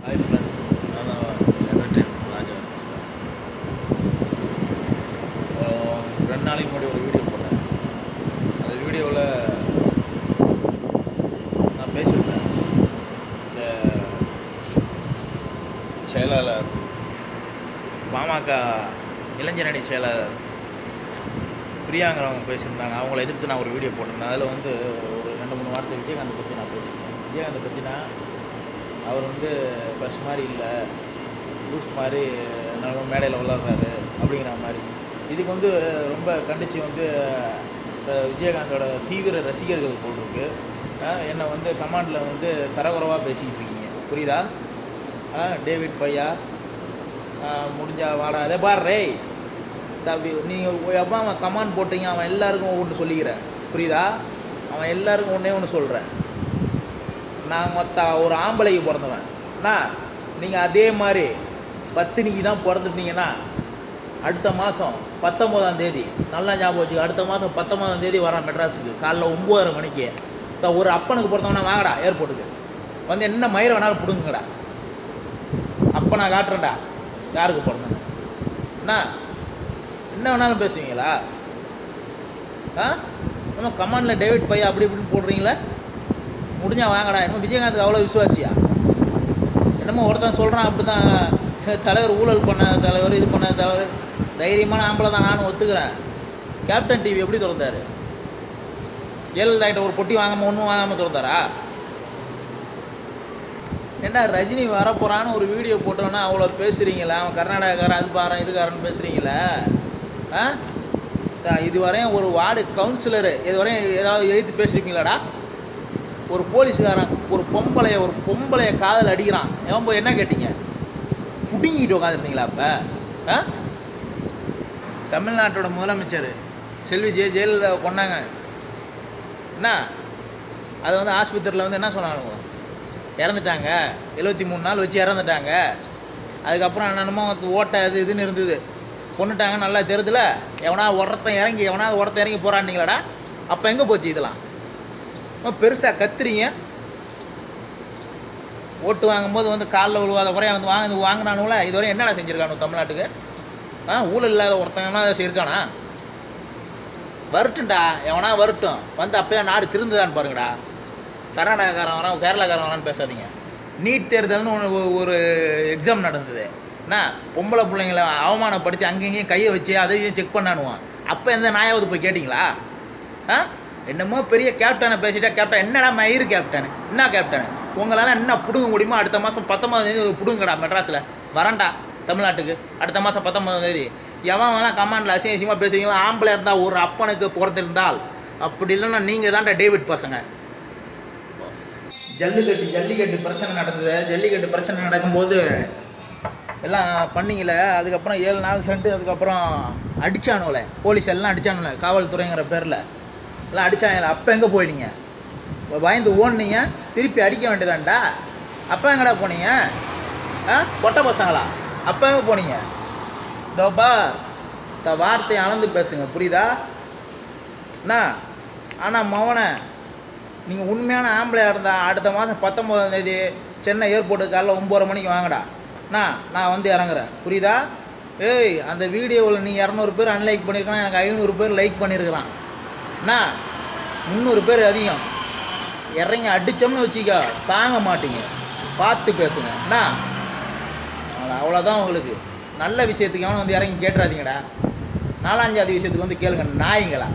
Hi friends நான் ராஜா பேசுகிறேன் ரெண்டு நாளைக்கு முன்னாடி ஒரு வீடியோ போட்டேன். அந்த வீடியோவில் நான் பேசியிருந்தேன். இந்த செயலாளர் பாமக இளைஞரணி செயலாளர் பிரியாங்கிறவங்க பேசியிருந்தாங்க. அவங்கள எதிர்த்து நான் ஒரு வீடியோ போட்டிருந்தேன். அதில் வந்து ஒரு ரெண்டு மூணு வார்த்தை விஜயகாந்தை பற்றி நான் பேசியிருந்தேன். விஜயகாந்தை பற்றினா அவர் வந்து ஃபஸ்ட் மாதிரி இல்லை லூஸ் மாதிரி நல்ல மேடையில் விளாட்றாரு அப்படிங்கிற மாதிரி. இதுக்கு வந்து ரொம்ப கண்டித்து வந்து விஜயகாந்தோட தீவிர ரசிகர்கள் போட்டிருக்கு என்னை வந்து கமாண்டில் வந்து தரகுறவாக பேசிக்கிட்டு இருக்கீங்க. புரியுதா? ஆ டேவிட் பையா அஹ், முடிஞ்சா வாடா. அதே பார் ரேய் நீங்கள் எப்போ அவன் கமாண்ட் போட்டீங்க? அவன் எல்லாருக்கும் ஒன்று சொல்லிக்கிறேன் புரியுதா? அவன் எல்லாருக்கும் ஒன்றே ஒன்று சொல்கிறேன் நான் மொத்த ஒரு ஆம்பளைக்கு பிறந்தவன். அண்ணா நீங்கள் அதே மாதிரி பத்தினிக்கு தான் பிறந்துட்டீங்கன்னா அடுத்த மாதம் பத்தொம்போதாம் தேதி நல்லா ஞாபகம் வச்சுக்க அடுத்த மாதம் பத்தொம்போதாம் தேதி வரான் மெட்ராஸுக்கு. காலைல ஒம்போதரை மணிக்கு. இந்த ஒரு அப்பனுக்கு பிறந்தவனா வாங்கடா ஏர்போர்ட்டுக்கு வந்து என்ன மயிரை வேணாலும் பிடுங்குங்கடா. அப்போ நான் காட்டுறேன்டா யாருக்கு பிறந்தேன் அண்ணா என்ன வேணாலும் பேசுவீங்களா? ஆ? நம்ம கமாண்டில் டேவிட் பையா அப்படி இப்படின்னு போடுறீங்களா? முடிஞ்சா வாங்கடா. என்னமோ விஜயகாந்த் அவ்வளோ விசுவாசியா? என்னமோ ஒருத்தன் சொல்கிறான் அப்படி தான் தலைவர் ஊழல் பண்ண தலைவர் இது பண்ண தலைவர். தைரியமான ஆம்பளை தான் நானும் ஒத்துக்கிறேன். கேப்டன் டிவி எப்படி திறந்தார்? ஜெயலலிதாகிட்ட ஒரு பொட்டி வாங்காமல் ஒன்றும் வாங்காமல் திறந்தாரா? ஏண்டா ரஜினி வரப்போகிறான்னு ஒரு வீடியோ போட்டோன்னா அவ்வளோ பேசுகிறீங்களா அவன் கர்நாடகாக்காரன் அது பாரன் இதுக்காரன் பேசுகிறீங்களா ஆ? இதுவரையும் ஒரு வார்டு கவுன்சிலரு இதுவரையும் ஏதாவது எழுத்து பேசுகிறீங்களாடா ஒரு போலீஸ்காரன் ஒரு பொம்பளைய ஒரு பொம்பளைய காதல் அடிக்கிறான். எவன் போய் என்ன கேட்டீங்க? புடுங்கிட்டு உட்காந்துருந்தீங்களா அப்போ? ஆ? தமிழ்நாட்டோட முதலமைச்சர் செல்வி ஜெய ஜெயலலிதா கொண்டாங்க என்ன? அது வந்து ஆஸ்பத்திரியில் வந்து என்ன சொன்னாங்க? இறந்துட்டாங்க. எழுபத்தி மூணு நாள் வச்சு இறந்துட்டாங்க. அதுக்கப்புறம் என்னென்னமோ ஓட்டை அது இதுன்னு இருந்தது. கொண்டுட்டாங்க நல்லா தெருதில். எவனா ஒருத்தன் இறங்கி எவனா ஒருத்தன் இறங்கி போராடினீங்களாடா அப்போ எங்கே போச்சு இதெல்லாம்? பெருசாக கத்துறீங்க. ஓட்டு வாங்கும்போது வந்து காலில் விழுவாத குறைய வந்து வாங்க வாங்கினானுங்கள? இதுவரை என்னடா செஞ்சுருக்கானு தமிழ்நாட்டுக்கு? ஆ ஊழல் இல்லாத ஒருத்தங்கன்னா அதை இருக்கானா வரட்டும்டா எவனா வரட்டும். வந்து அப்பயே நாடு திருந்துதான்னு பாருங்கடா. கர்நாடகாக்காரன் வரான் கேரளாக்காரன் வரான்னு பேசாதீங்க. நீட் தேர்தல்னு ஒன்று ஒரு எக்ஸாம் நடந்தது. என்ன? பொம்பளை பிள்ளைங்களை அவமானப்படுத்தி அங்கங்கேயும் கையை வச்சு அதையும் செக் பண்ணானுவான். அப்போ எந்த நாயாவது போய் கேட்டிங்களா? ஆ? என்னமோ பெரிய கேப்டனை பேசிட்டா கேப்டன் என்னடா மயிறு கேப்டன் என்ன கேப்டன் உங்களால் என்ன பிடுங்க முடியுமோ அடுத்த மாதம் பத்தொம்பதாம் தேதி பிடுங்கடா மெட்ராஸில். வரண்டா தமிழ்நாட்டுக்கு. அடுத்த மாதம் பத்தொம்பதாம் தேதி. எவன் வேணால் கமாண்டில் அசிங்க அசிங்கமாக பேசுவீங்களா ஆம்பளை இருந்தால் ஒரு அப்பனுக்கு பிறந்திருந்தால் அப்படி இல்லைன்னா நீங்கள் தான்டா டேவிட் பசங்க. ஜல்லிக்கட்டு ஜல்லிக்கட்டு பிரச்சனை நடந்தது. ஜல்லிக்கட்டு பிரச்சனை நடக்கும்போது எல்லாம் பண்ணீங்களே அதுக்கப்புறம் ஏழு நாள் சென்ட்டு அதுக்கப்புறம் அடிச்சானுங்களே. போலீஸ் எல்லாம் அடிச்சானுங்களே காவல்துறைங்கிற பேரில். எல்லாம் அடிச்சாங்களே அப்போ எங்கே போயிட்டீங்க? பயந்து ஓடுனீங்க. திருப்பி அடிக்க வேண்டியதாண்டா அப்போ எங்கடா போனீங்க? ஆ? கொட்டை பசங்களா? அப்போ எங்கே போனீங்க? இதோ இந்த வார்த்தையை அளந்து பேசுங்க. புரியுதா? அண்ணா ஆனால் மவனை நீங்கள் உண்மையான ஆம்பளையாக இருந்தால் அடுத்த மாதம் பத்தொம்போதாம் தேதி சென்னை ஏர்போர்ட்டுக்கு காலைல ஒம்பது மணிக்கு வாங்கடா. அண்ணா நான் வந்து இறங்குறேன். புரியுதா? ஏய் அந்த வீடியோவில் நீ இரநூறு பேர் அன்லைக் பண்ணியிருக்கான் எனக்கு ஐநூறு பேர் லைக் பண்ணியிருக்கிறான் அண்ணா முந்நூறு பேர் அதிகம். இறங்கி அடித்தோம்னு வச்சிக்கா தாங்க மாட்டீங்க. பார்த்து பேசுங்க. அண்ணா அவ்வளோதான் உங்களுக்கு. நல்ல விஷயத்துக்கு அவனை வந்து இறங்கி கேட்டுறாதீங்கடா. நாலாஞ்சாவது விஷயத்துக்கு வந்து கேளுங்க நாய்ங்களா?